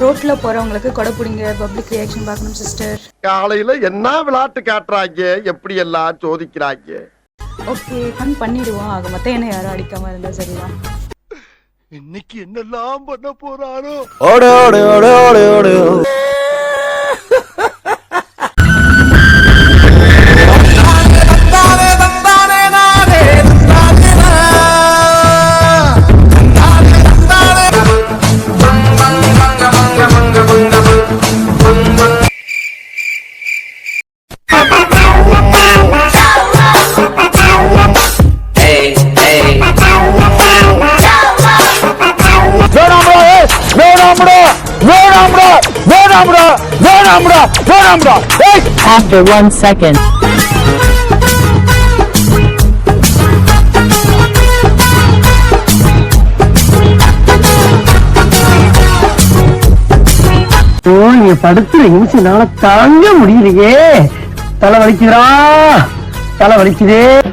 ரோட்ல போறவங்களுக்கு கொடை பிடிங்க பப்ளிக் ரியாக்ஷன் பார்க்கணும் சிஸ்டர் காலையில என்ன விளையாட்டு காட்டுறாங்க? எப்படி எல்லாம் சோதிக்கிறாங்க? ஓகே ஃபன் பண்ணிடுவோம். ஆக மொத்தம் என்ன யாரும் அடிக்காம இருந்தா சரிதான். இன்னைக்கு என்னெல்லாம் பண்ண போறாரோ? ஓடு ஓடு ஓடு ஓடு ஓடு. வேணாம்டா வேணாம்டா வேணாம்டா வேணாம்டா. ஏய்! After one second. ஓ நீ படுத்துற நிமிஷம் தாங்க முடியலையே. தலை வலிக்குதுடா. தலை வலிக்குதே.